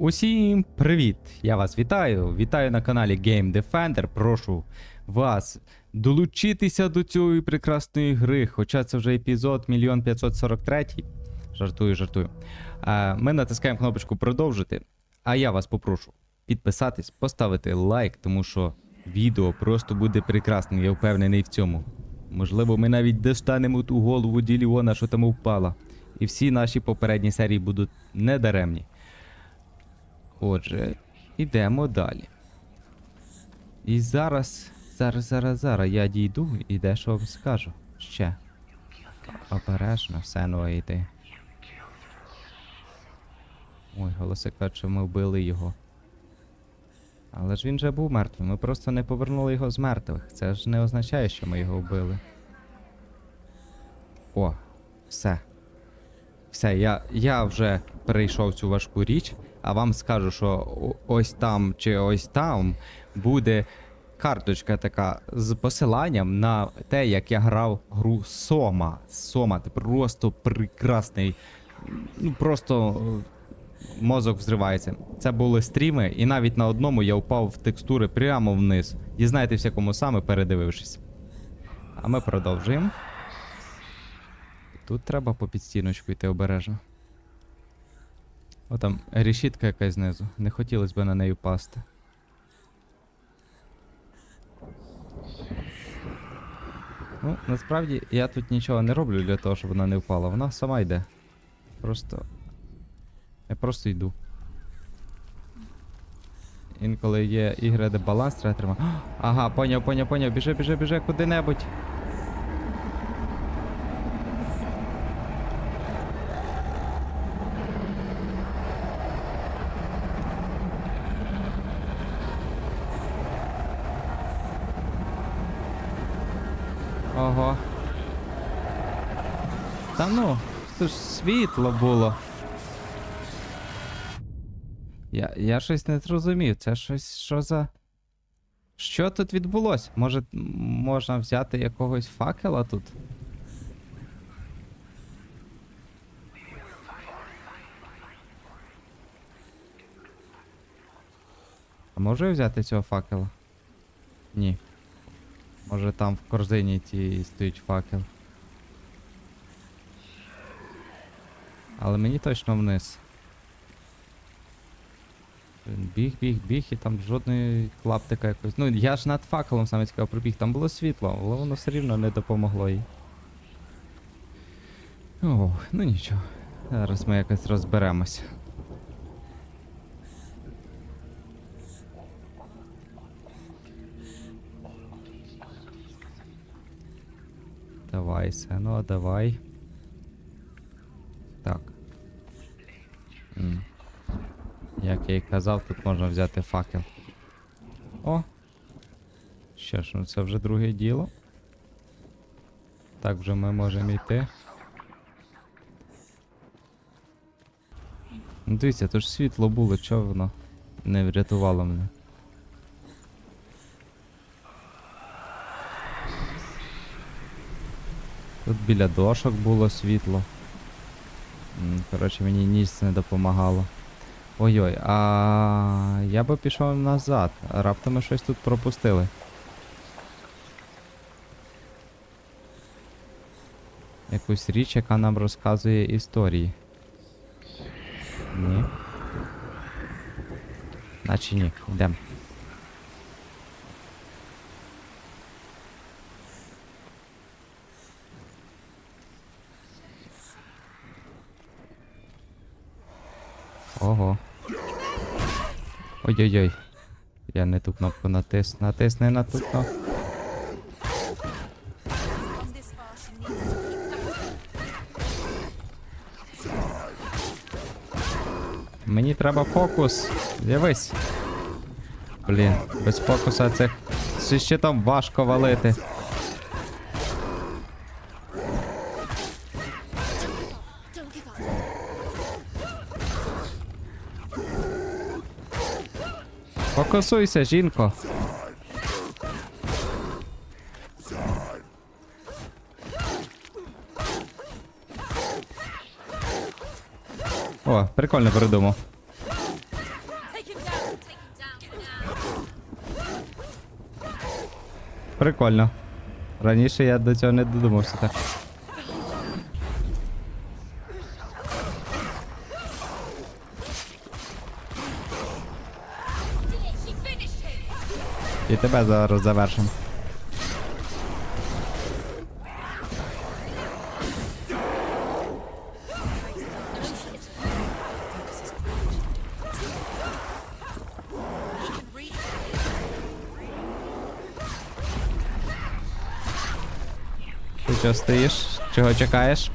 Усім привіт! Я вас вітаю! Вітаю на каналі Game Defender. Прошу вас долучитися до цієї прекрасної гри, хоча це вже епізод 1 543. Жартую, жартую. Ми натискаємо кнопочку продовжити. А я вас попрошу підписатись, поставити лайк, тому що відео просто буде прекрасним, я впевнений в цьому. Можливо, ми навіть достанемо ту голову Діліона, що там впала. І всі наші попередні серії будуть недаремні. Отже, ідемо далі. І зараз, зараз, зараз, зараз я дійду і дещо вам скажу. Ще. Обережно, все ну йти. Ой, голоси кажуть, що ми вбили його. Але ж він вже був мертвий, ми просто не повернули його з мертвих. Це ж не означає, що ми його вбили. О, все. Все, я, я вже перейшов цю важку річ, а вам скажу, що ось там чи ось там буде карточка така з посиланням на те, як я грав гру Сома. Сома, це просто прекрасний. Ну просто е, мозок взривається. Це були стріми, і навіть на одному я впав в текстури прямо вниз. Дізнаєтесь, в якому саме передивившись. А ми продовжуємо. Тут треба по підстіночку йти обережно. О, там якась знизу. Не хотілося б на неї впасти. Ну, насправді я тут нічого не роблю для того, щоб вона не впала. Вона сама йде. Просто. Я просто йду. Інколи є ігри, де баланс треба тримати. Ага, поняв, поняв, поняв. Біжи, біжи, біжи куди-небудь. Ого. Та ну, це ж світло було. Я, я щось не зрозумів. Це щось що за. Що тут відбулося? Може, можна взяти якогось факела тут? А можу я взяти цього факела? Ні. Може там в корзині ті стоїть факел. Але мені точно вниз. Біг, біг, біг, і там жодної клаптика якось. Ну, я ж над факелом саме цікаво пробіг, там було світло, але воно все рівно не допомогло їй. О, ну нічого. Зараз ми якось розберемось. Давай, Сено, давай. Так. М. Як я і казав, тут можна взяти факел. О! Що ж, ну це вже друге діло. Так вже ми можемо йти. Ну дивіться, то ж світло було, чого воно не врятувало мене. Тут біля дошок було світло. Коротше, мені ніч не допомагало. Ой-ой, а я би пішов назад. Раптом ми щось тут пропустили. Якусь річ, яка нам розказує історії. Ні. Наче ні, йдемо. Ого. Ой-ой-ой. Я не ту кнопку натис. Натисни на ту кнопку. Мені треба фокус. Дивись. Блін, без фокуса цих зі щитом важко валити. Фокусуйся, жінко. О, прикольно придумав. Прикольно. Раніше я до цього не додумався так. Him. І тебе зараз завершимо. Ти чого стоїш? Чого чекаєш,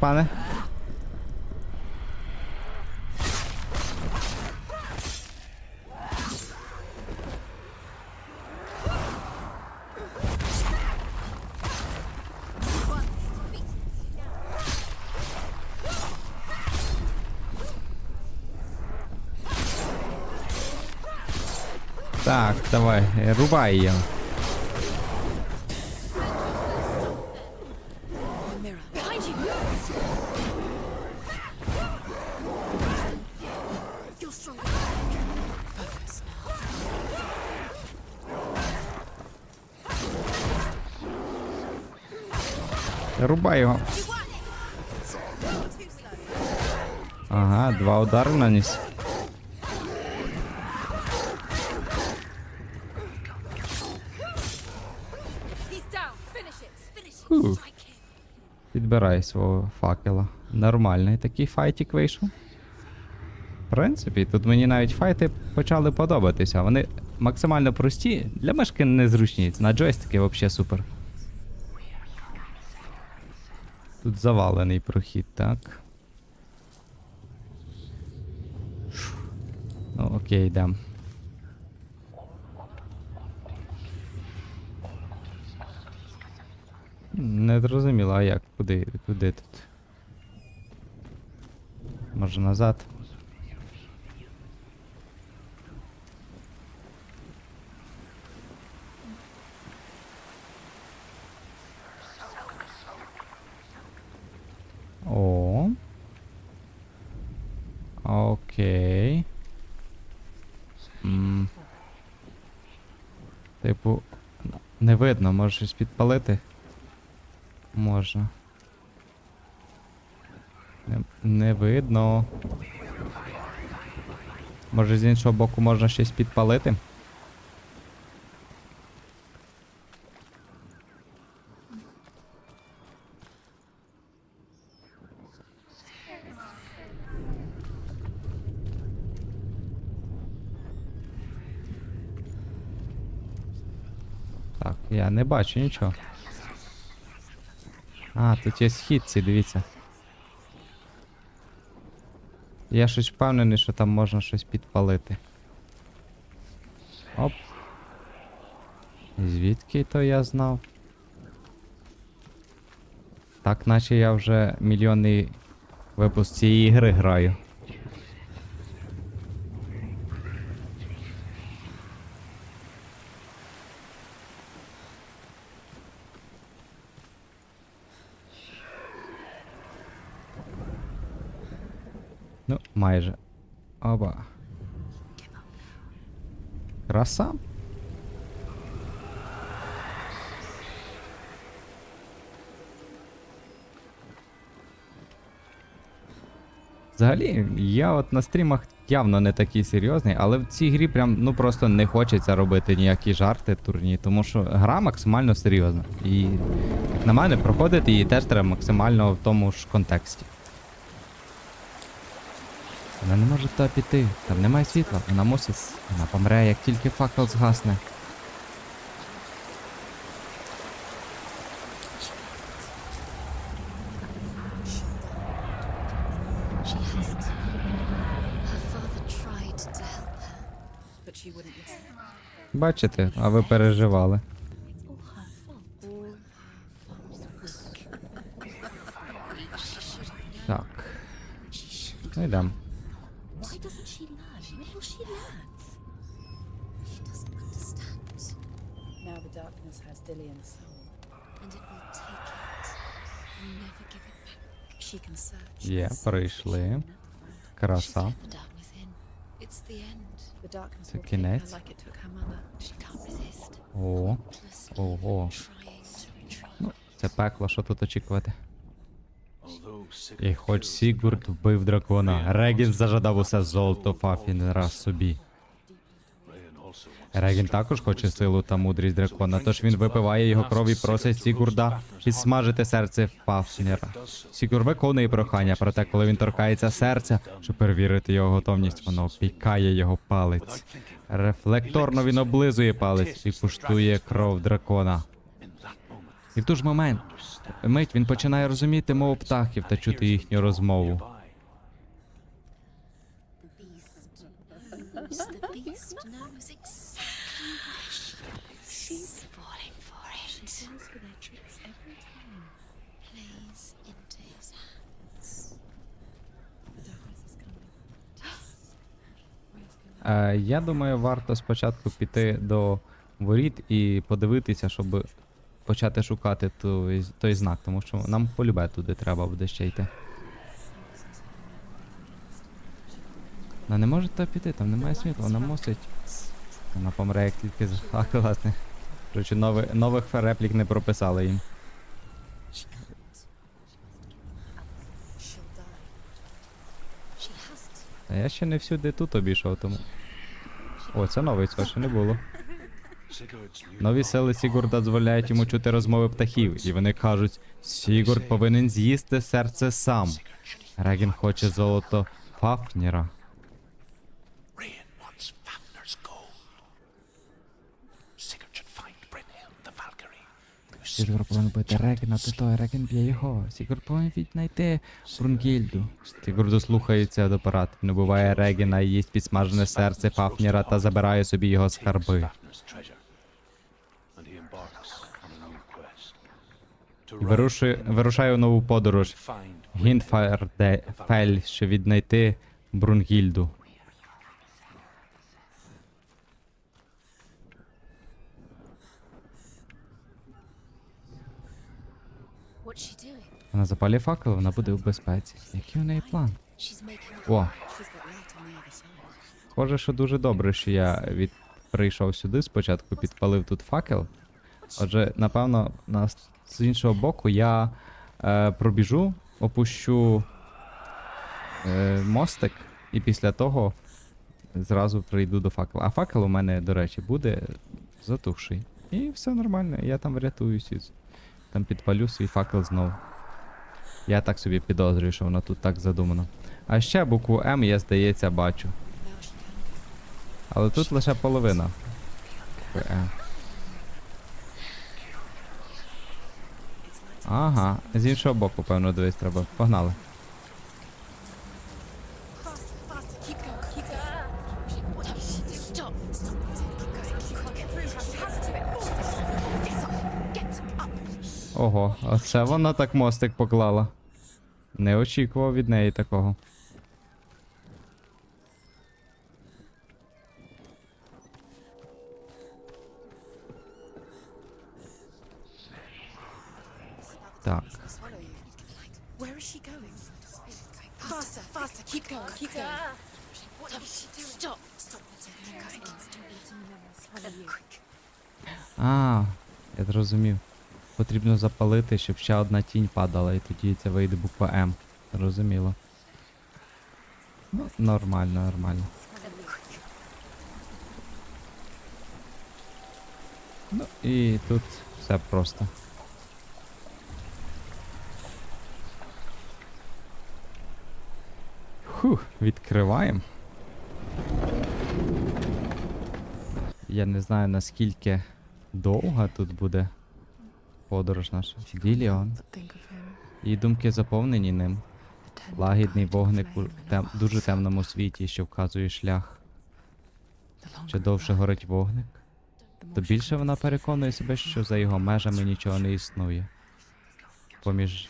давай, е, рубай її. Behind you. You're stronger. Focus now. Рубай його. You won it. Too slow. Ага, два удари наніс. Підбирай свого факела. Нормальний такий файтик вийшов. В принципі, тут мені навіть файти почали подобатися. Вони максимально прості, для мишки незручні. На джойстики взагалі супер. Тут завалений прохід, так. Ну, окей, йдемо. Не зрозуміло, а як? Куди? Куди тут? Може назад? О. Окей. М. Типу, не видно, може щось підпалити? Можна. Не, не видно. Може з іншого боку можна щось підпалити? Так, я не бачу нічого. А, тут є східці, дивіться. Я щось впевнений, що там можна щось підпалити. Оп. Звідки то я знав? Так, наче я вже мільйонний випуск цієї ігри граю. Ну, майже. Оба. Краса. Взагалі, я от на стрімах явно не такий серйозний, але в цій грі прям ну просто не хочеться робити ніякі жарти турні, тому що гра максимально серйозна. І, як на мене, проходити її теж треба максимально в тому ж контексті. Вона не може туди піти, там немає світла, вона мусить. Вона помре, як тільки факел згасне. Бачите, а ви переживали. It's all her darkness has Dillian's soul. And it will take it. And never give it back. She can search. Є, прийшли. Краса. Kept down within. It's the end. The darkness Це will take her кінець? like it took her mother. She can't resist. О, ого. trying. Це пекло, що тут очікувати? І хоч Сігурд вбив дракона, Регін зажадав усе золото Фафінера собі. Регін також хоче силу та мудрість дракона, тож він випиває його кров і просить Сігурда підсмажити серце Фафнера. Сігур виконує прохання, проте коли він торкається серця, щоб перевірити його готовність, воно опікає його палець. Рефлекторно він облизує палець і пуштує кров дракона. І в той ж момент мить він починає розуміти мову птахів та чути їхню розмову. Я думаю, варто спочатку піти до воріт і подивитися, щоб почати шукати той, той знак, тому що нам полюбе туди треба буде ще йти. Вона не може туди піти, там немає світла, вона мусить. Вона помре, як тільки з- А, класне. Коротше, нови, нових реплік не прописали їм. She can't. She'll die. She has to. А я ще не всюди тут обійшов, тому. О, це новий цього ще не було. Нові сили Сігурда дозволяють йому чути розмови птахів, і вони кажуть: Сігурд повинен з'їсти серце сам. Регін хоче золото Фафніра. Сігурд повинен бити Регіна, ти той, Регін б'є його. Сігурд повинен віднайти Брунгільду. Сігурд дослухається до порад. Він убиває Регіна і їсть підсмажене серце Фафніра та забирає собі його скарби. Вирушує, вирушає у нову подорож. Гінфельд, щоб віднайти Брунгільду. Вона запалює факел, вона буде в безпеці. Який у неї план? О, схоже, що дуже добре, що я від... прийшов сюди спочатку, підпалив тут факел. Отже, напевно, на... з іншого боку я е, пробіжу, опущу е, мостик, і після того зразу прийду до факела. А факел у мене, до речі, буде затухший. І все нормально, я там врятуюсь. Там підпалю свій факел знову. Я так собі підозрюю, що воно тут так задумано. А ще букву М я, здається, бачу. Але тут лише половина. М. Ага, з іншого боку, певно, дивись треба. Погнали. Ого, оце вона так мостик поклала. Не очікував від неї такого. Так. А, я зрозумів. Потрібно запалити, щоб ще одна тінь падала, і тоді це вийде буква М. Зрозуміло. Ну, нормально, нормально. Ну, і тут все просто. Фух, відкриваємо. Я не знаю наскільки довга тут буде подорож наша. Діліон. Її думки заповнені ним. Лагідний вогник у тем, дуже темному світі, що вказує шлях. Що довше горить вогник, то більше вона переконує себе, що за його межами нічого не існує. Поміж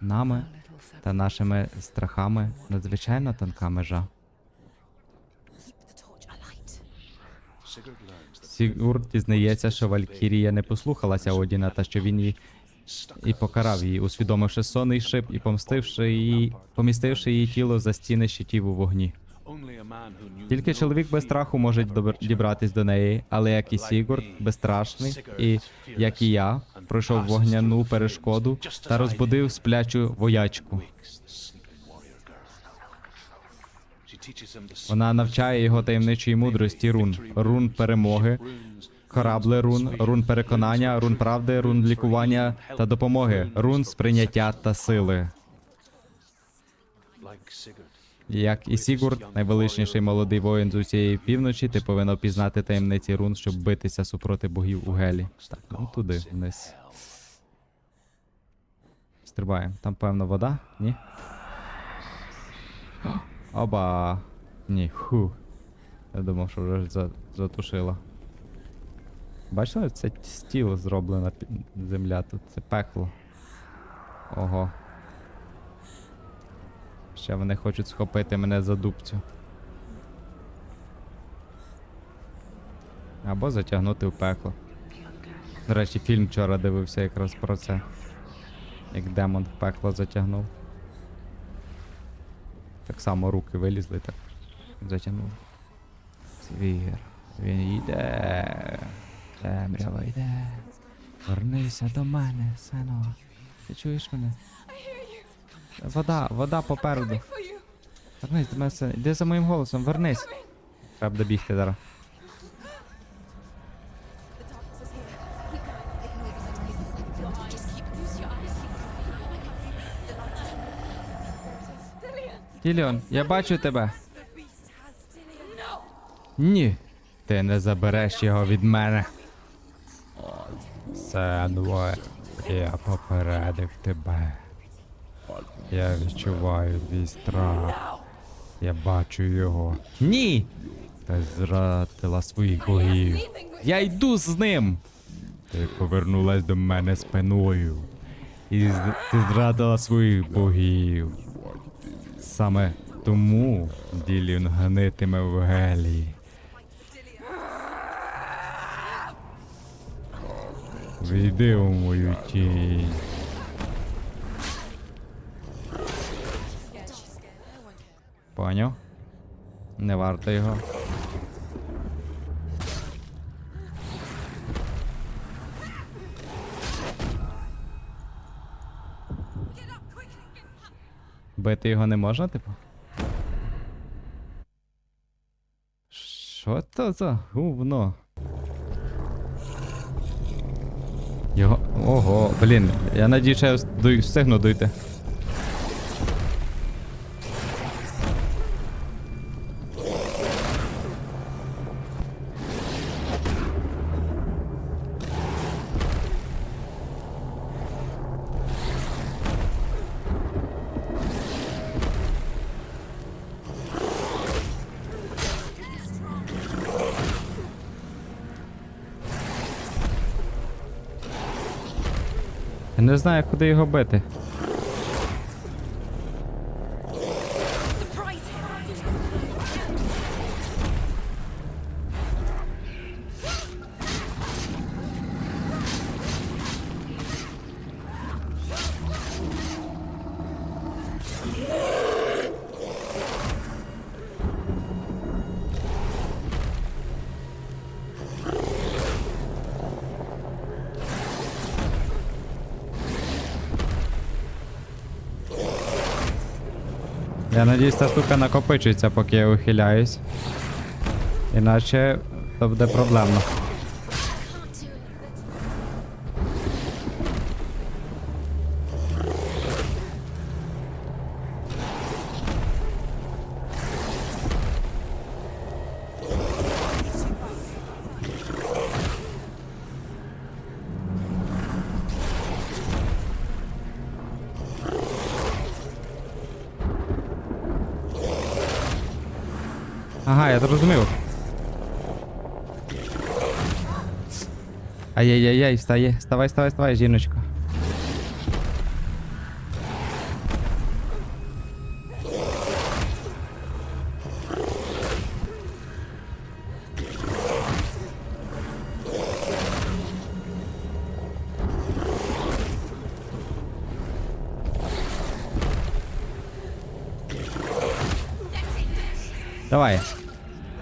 нами та нашими страхами надзвичайно тонка межа. Сігурд дізнається, що Валькірія не послухалася Одіна та що він її і покарав її, усвідомивши сонний шип і помстивши її, помістивши її тіло за стіни щитів у вогні. Тільки чоловік без страху може добр- дібратись до неї, але як і Сігурд, безстрашний, і як і я, пройшов вогняну перешкоду та розбудив сплячу воячку. Вона навчає його таємничої мудрості рун, рун перемоги, runes, корабли рун, рун переконання, рун правди, рун лікування та допомоги, рун сприйняття та сили. Як і Сігурд, найвеличніший молодий воїн з усієї півночі, ти повинен пізнати таємниці рун, щоб битися супроти богів у Гелі. Так, ну туди, вниз. Стрибаємо. Там, певно, вода? Ні? Оба. Ні, ху. Я думав, що вже за- затушило. Бачили, це стіл зроблена земля тут. Це пекло. Ого. Ще вони хочуть схопити мене за дубцю. Або затягнути в пекло. До речі, фільм вчора дивився якраз про це. Як демон в пекло затягнув. Так само руки вилізли, так затягнув. Свір. Він йде. Темрява йде. Вернися до мене, сино. Ти чуєш мене? Вода, вода попереду. Вернись до мене, син. Іди за моїм голосом, вернись. Треба добігти зараз. Тіліон, я бачу тебе. Ні. Ти не забереш його від мене. Сенве, я попередив тебе. Я відчуваю твій страх. Я бачу його. Ні! Ти зрадила своїх богів. Я йду з ним. Ти повернулась до мене спиною. І ти зрадила своїх богів. Саме тому Ділін гнитиме в гелі. Війди у мою тінь. Поняв? Не варто його. Бити його не можна, типу? Що це за гувно? Його. Ого, блін, я надію, що я встиг- встигну дойти. Не знаю, куди його бити. Я надіюсь, ця штука накопичується, поки я ухиляюсь. Іначе то буде проблемно. Ай-яй-яй, встає. Вставай, вставай, вставай, жіночко. Давай.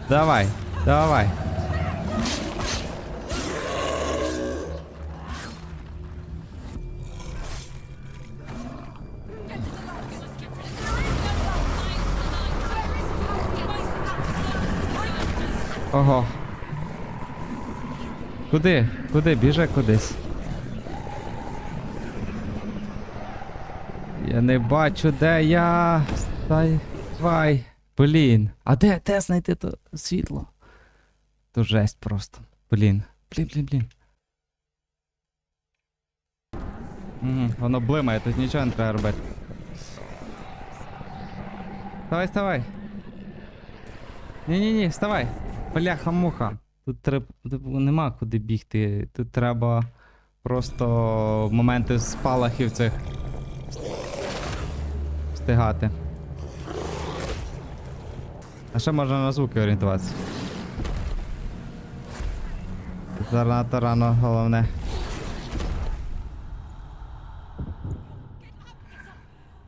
Давай. Давай. Куди? Куди? Біже кудись. Я не бачу, де я. Стай. Давай. Блін. А де, де знайти то світло? То жесть просто. Блін. Блін, блін, блін. Угу, воно блимає, тут нічого не треба робити. Вставай, вставай. Ні-ні-ні, вставай. Бляха-муха. Тут треба. Нема куди бігти. Тут треба просто моменти спалахів цих. Встигати. А ще можна на звуки орієнтуватися. Занадто рано головне.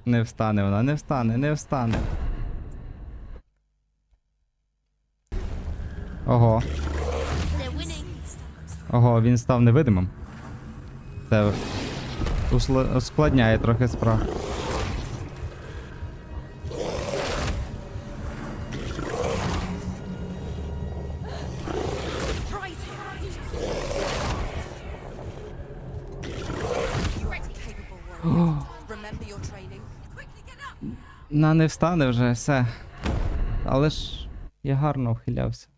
Не встане вона, не встане, не встане. Ого. Ого, він став невидимим. Це ускладняє трохи справ. Remember your training. Quickly get up. На не встане вже, все. Але ж я гарно вхилявся.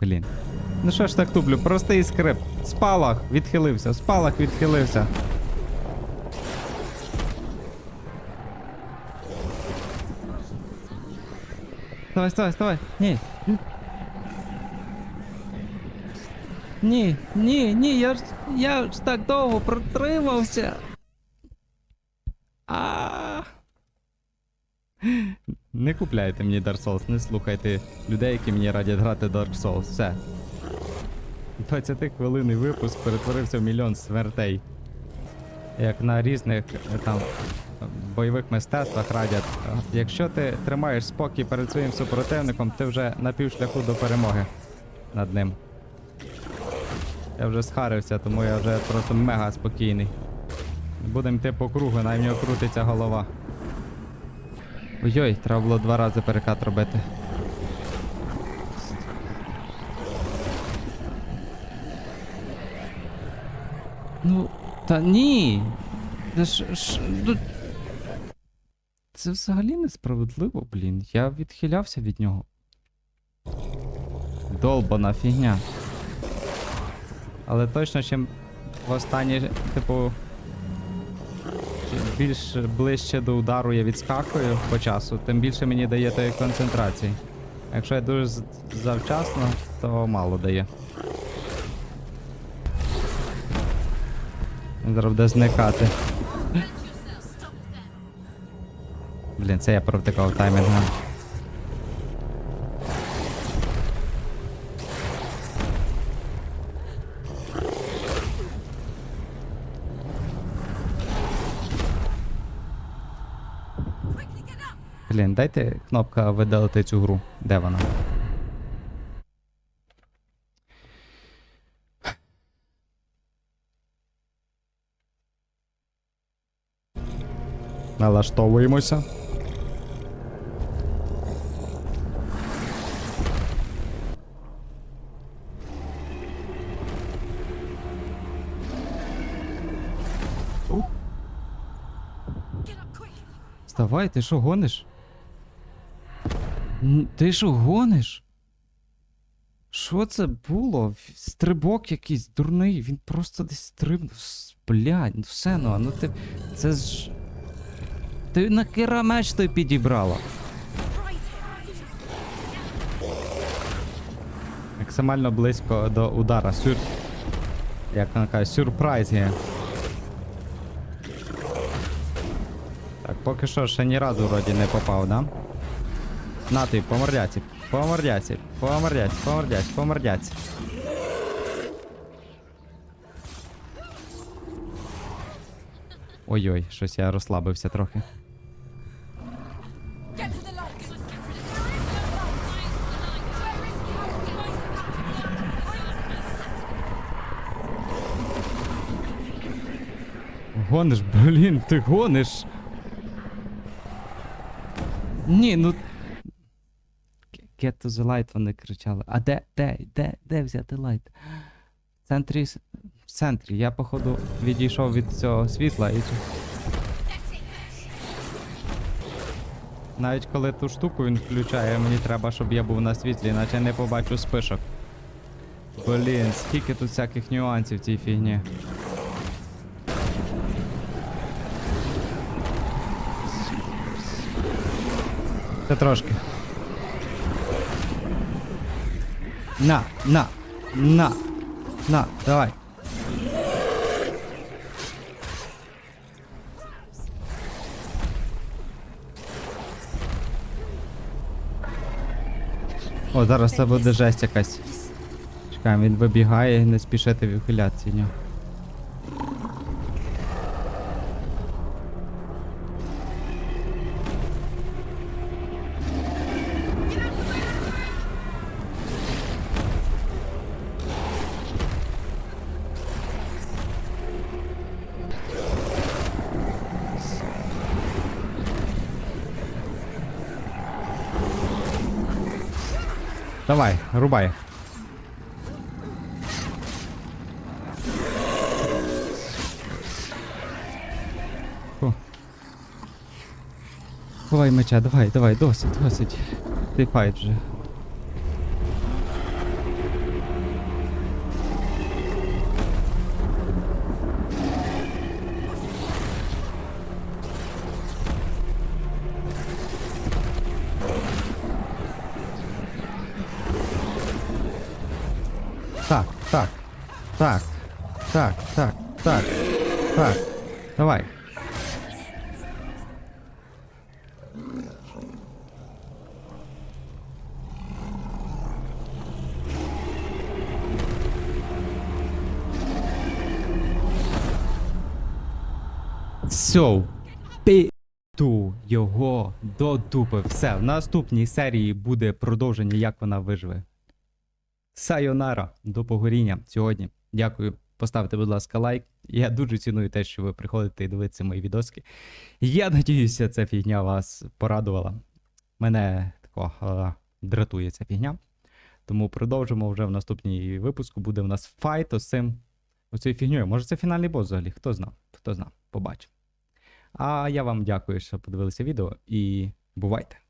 Блін. Ну що ж так туплю? Простий скрип. Спалах відхилився, спалах відхилився. Давай, вставай, вставай. Ні. Ні, ні, ні, я ж я ж так довго протримався. Не купляйте мені Dark Souls, не слухайте людей, які мені радять грати Dark Souls. Все. 20 хвилинний випуск перетворився в мільйон смертей. Як на різних е, там бойових мистецтвах радять. Якщо ти тримаєш спокій перед своїм супротивником, ти вже на півшляху до перемоги над ним. Я вже схарився, тому я вже просто мега спокійний. Будемо йти по кругу, най в нього крутиться голова. Ой-ой, треба було два рази перекат робити. Ну, та ні. Та ж, ж, ну... Це взагалі несправедливо, блін. Я відхилявся від нього. Долбана фігня. Але точно, чим в останній, типу. Більш ближче до удару я відскакую по часу, тим більше мені дає тої концентрації. Якщо я дуже завчасно, то мало дає. Зараз буде зникати. Блін, це я провтикав таймінгом. Блін, дайте кнопка видалити цю гру. Де вона? Налаштовуємося. Вставай, ти що гониш? Ти що гониш? Що це було? Стрибок якийсь дурний, він просто десь стрибнув. Блядь, ну все ну, а ну ти. Це ж. Ти нахера меч той підібрала? Максимально близько до удара. Сюр. Як вона каже, сюрприз є. Так, поки що ще ні разу вроді не попав, да? На ти, по мордяці, по мордяці, по мордяці, по мордяці, по мордяці. Ой-ой, щось я розслабився трохи. Гониш, блін, ти гониш. Ні, ну. Get to the light, вони кричали. А де, де, де, де взяти лайт? В центрі. В центрі. Я, походу, відійшов від цього світла і. Навіть коли ту штуку він включає, мені треба, щоб я був на світлі, іначе не побачу спишок. Блін, скільки тут всяких нюансів в цій фігні. Це трошки. На, на, на, на, давай. О, зараз це буде жесть якась. Чекаємо, він вибігає, не спішити вихилятися від нього. Давай, рубай. Фу. Ховай меча, давай, давай, досить, досить. Ти вже. Так, так, так, так, так. Давай. Все, піту його до дупи. Все, в наступній серії буде продовження, як вона виживе. Сайонара до погоріння сьогодні. Дякую. Поставте, будь ласка, лайк. Я дуже ціную те, що ви приходите і дивитеся мої відоски. Я надіюся, ця фігня вас порадувала. Мене тако е, дратує ця фігня. Тому продовжимо вже в наступній випуску. Буде в нас файт ось цим оцією фігньою. Може, це фінальний бос взагалі? Хто знав? Хто знав? Побачимо. А я вам дякую, що подивилися відео і бувайте!